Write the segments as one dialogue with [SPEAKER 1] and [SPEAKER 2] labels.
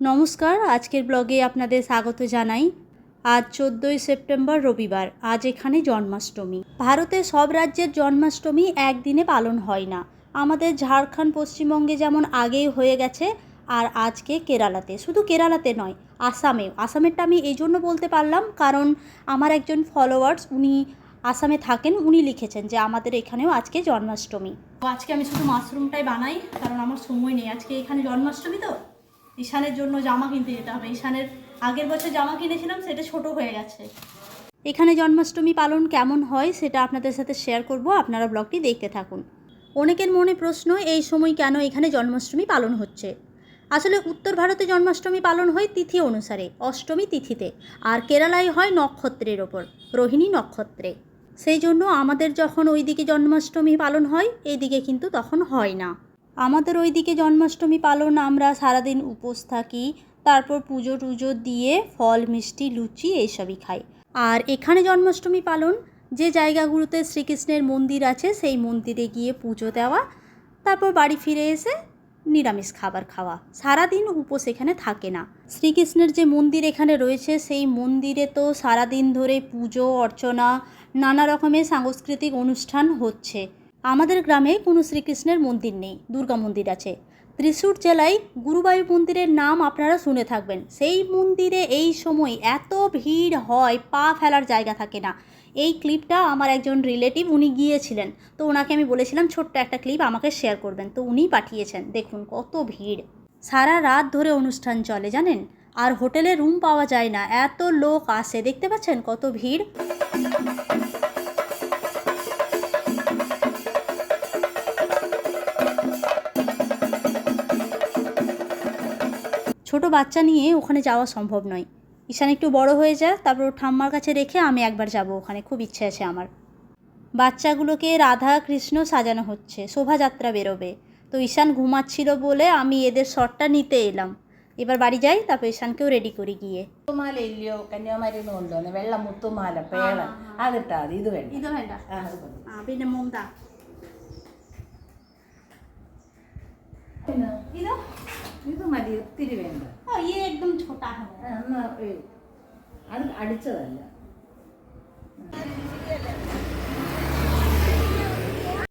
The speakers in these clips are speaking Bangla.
[SPEAKER 1] নমস্কার, আজকের ব্লগে আপনাদের স্বাগত জানাই। আজ চোদ্দোই সেপ্টেম্বর, রবিবার। আজ এখানে জন্মাষ্টমী। ভারতের সব রাজ্যের জন্মাষ্টমী একদিনে পালন হয় না। আমাদের ঝাড়খণ্ড, পশ্চিমবঙ্গে যেমন আগেই হয়ে গেছে, আর আজকে কেরালাতে। শুধু কেরালাতে নয়, আসামেও। আসামেরটা আমি এই জন্য বলতে পারলাম, কারণ আমার একজন ফলোয়ার্স উনি আসামে থাকেন, উনি লিখেছেন যে আমাদের এখানেও আজকে জন্মাষ্টমী। আজকে আমি শুধু মাশরুমটাই বানাই, কারণ আমার সময় নেই। আজকে এখানে জন্মাষ্টমী তো? ঈশানের জন্য জামা কিনতে যেতে হবে। ঈশানের আগের বছর জামা কিনেছিলাম, সেটা ছোট হয়ে গেছে। এখানে জন্মাষ্টমী পালন কেমন হয় সেটা আপনাদের সাথে শেয়ার করব। আপনারা ব্লগটি দেখতে থাকুন। অনেকের মনে প্রশ্ন, এই সময় কেন এখানে জন্মাষ্টমী পালন হচ্ছে? আসলে উত্তর ভারতে জন্মাষ্টমী পালন হয় তিথি অনুসারে, অষ্টমী তিথিতে, আর কেরালায় হয় নক্ষত্রের ওপর, রোহিণী নক্ষত্রে। সেই জন্য আমাদের যখন ওইদিকে জন্মাষ্টমী পালন হয়, এইদিকে কিন্তু তখন হয় না। আমাদের ওইদিকে জন্মাষ্টমী পালন আমরা সারাদিন উপোস থাকি, তারপর পুজো টুজো দিয়ে ফল, মিষ্টি, লুচি এইসবই খাই। আর এখানে জন্মাষ্টমী পালন, যে জায়গাগুলোতে শ্রীকৃষ্ণের মন্দির আছে সেই মন্দিরে গিয়ে পুজো দেওয়া, তারপর বাড়ি ফিরে এসে নিরামিষ খাবার খাওয়া। সারাদিন উপোস এখানে থাকে না। শ্রীকৃষ্ণের যে মন্দির এখানে রয়েছে, সেই মন্দিরে তো সারাদিন ধরে পুজো, অর্চনা, নানা রকমের সাংস্কৃতিক অনুষ্ঠান হচ্ছে। আমাদের গ্রামে কোনো শ্রীকৃষ্ণের মন্দির নেই, দুর্গা মন্দির আছে। ত্রিশূর জেলায় গুরুবায়ু মন্দিরের নাম আপনারা শুনে থাকবেন। সেই মন্দিরে এই সময় এত ভিড় হয়, পা ফেলার জায়গা থাকে না। এই ক্লিপটা আমার একজন রিলেটিভ, উনি গিয়েছিলেন। তো ওনাকে আমি বলেছিলাম, ছোট্ট একটা ক্লিপ আমাকে শেয়ার করবেন। তো উনি পাঠিয়েছেন। দেখুন কত ভিড়। সারা রাত ধরে অনুষ্ঠান চলে, জানেন? আর হোটেলে রুম পাওয়া যায় না। এত লোক আসে, দেখতে পাচ্ছেন কত ভিড়? ছোট বাচ্চা নিয়ে ওখানে যাওয়া সম্ভব নয় ঈশান একটু বড় হয়ে যায় তারপর ওর ঠাম্মার কাছে রেখে আমি একবার যাব ওখানে খুব ইচ্ছে আছে আমার বাচ্চাগুলোকে রাধা কৃষ্ণ সাজানো হচ্ছে শোভাযাত্রা বেরোবে তো ঈশান ঘুমাচ্ছিল বলে আমি এদের শটটা নিতে এলাম এবার বাড়ি যাই তারপর ঈশানকেও রেডি করি ഗിയെ
[SPEAKER 2] മുത്തുമാല ഇല്ലയോ കന്യാകുമാരി നിന്ന് കൊണ്ടുവന്ന് വെള്ള മുത്തുമാല പേള അതിട്ടാ മതി ഇത് വേണ്ട
[SPEAKER 1] ഇത് വേണ്ട
[SPEAKER 2] ആ, അത് മതി.
[SPEAKER 1] പിന്നെ മൂന്താ
[SPEAKER 2] പിന്നെ
[SPEAKER 1] ഇതോ
[SPEAKER 2] ഇത് മതി ഒത്തിരി വേണ്ട
[SPEAKER 1] ആ ये एकदम छोटा है
[SPEAKER 2] ആ, എന്നാ, ഏ, അത് അടിച്ചതല്ല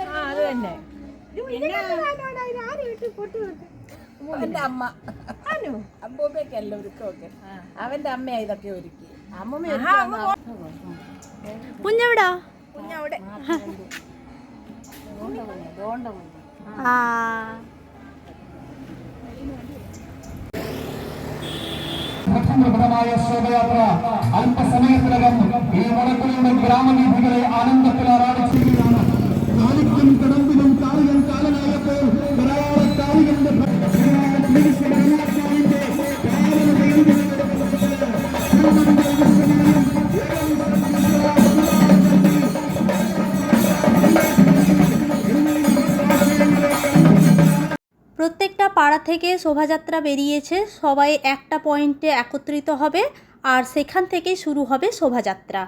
[SPEAKER 2] ആ അത് തന്നെ അവന്റെ അമ്മ അമ്മൂമ്മയ്ക്കല്ല ഒരുക്കമൊക്കെ അവന്റെ അമ്മയാ ഇതൊക്കെ ഒരുക്കി അമ്മൂമ്മ
[SPEAKER 1] കുഞ്ഞെവിടാ
[SPEAKER 2] കുഞ്ഞവിടെ
[SPEAKER 1] ആ
[SPEAKER 3] പ്രഥമമായ ശോഭയാത്ര. അല്പസമയത്തിനകം ഈ വടക്കുകളുടെ ഗ്രാമവീഥികളെ ആനന്ദത്തിലാറാടിച്ചിരിക്കുകയാണ്. കാലിക്കും
[SPEAKER 1] পাড়া থেকে শোভাযাত্রা বেরিয়েছে, সবাই একটা পয়েন্টে একত্রিত হবে আর সেখান থেকেই শুরু হবে শোভাযাত্রা।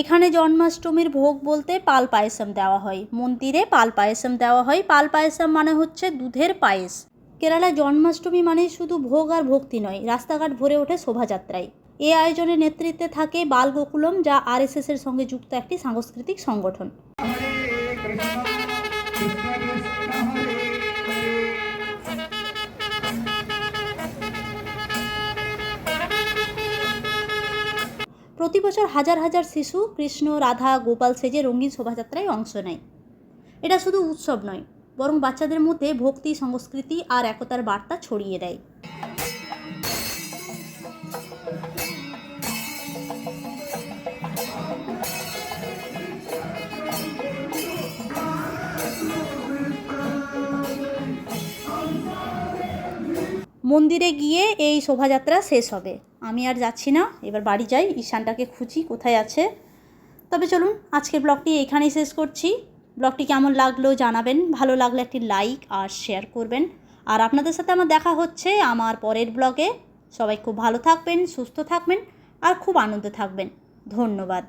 [SPEAKER 1] এখানে জন্মাষ্টমীর ভোগ বলতে পাল পায়েসম দেওয়া হয়। মন্দিরে পাল পায়েসম দেওয়া হয়। পাল পায়েসম মানে হচ্ছে দুধের পায়েস। কেরালায় জন্মাষ্টমী মানে শুধু ভোগ আর ভক্তি নয়, রাস্তাঘাট ভরে ওঠে শোভাযাত্রায়। এ আয়োজনের নেতৃত্বে থাকে বাল গোকুলম যা আরএসএসের সঙ্গে যুক্ত একটি সাংস্কৃতিক সংগঠন। প্রতি বছর হাজার হাজার শিশু কৃষ্ণ, রাধা, গোপাল সেজে রঙিন শোভাযাত্রায় অংশ নেয়। এটা শুধু উৎসব নয়, বরং বাচ্চাদের মধ্যে ভক্তি, সংস্কৃতি আর একতার বার্তা ছড়িয়ে দেয়। মন্দিরে গিয়ে এই শোভাযাত্রা শেষ হবে। আমি আর যাচ্ছি না। এবার বাড়ি যাই। ঈশানটাকে খুঁজি, কোথায় আছে। তবে চলুন, আজকের ব্লগটি এখানেই শেষ করছি। ব্লগটি কেমন লাগল জানাবেন। ভালো লাগলে একটি লাইক আর শেয়ার করবেন। আর আপনাদের সাথে আমার দেখা হচ্ছে আমার পরের ব্লগে। সবাই খুব ভালো থাকবেন, সুস্থ থাকবেন আর খুব আনন্দে থাকবেন। ধন্যবাদ।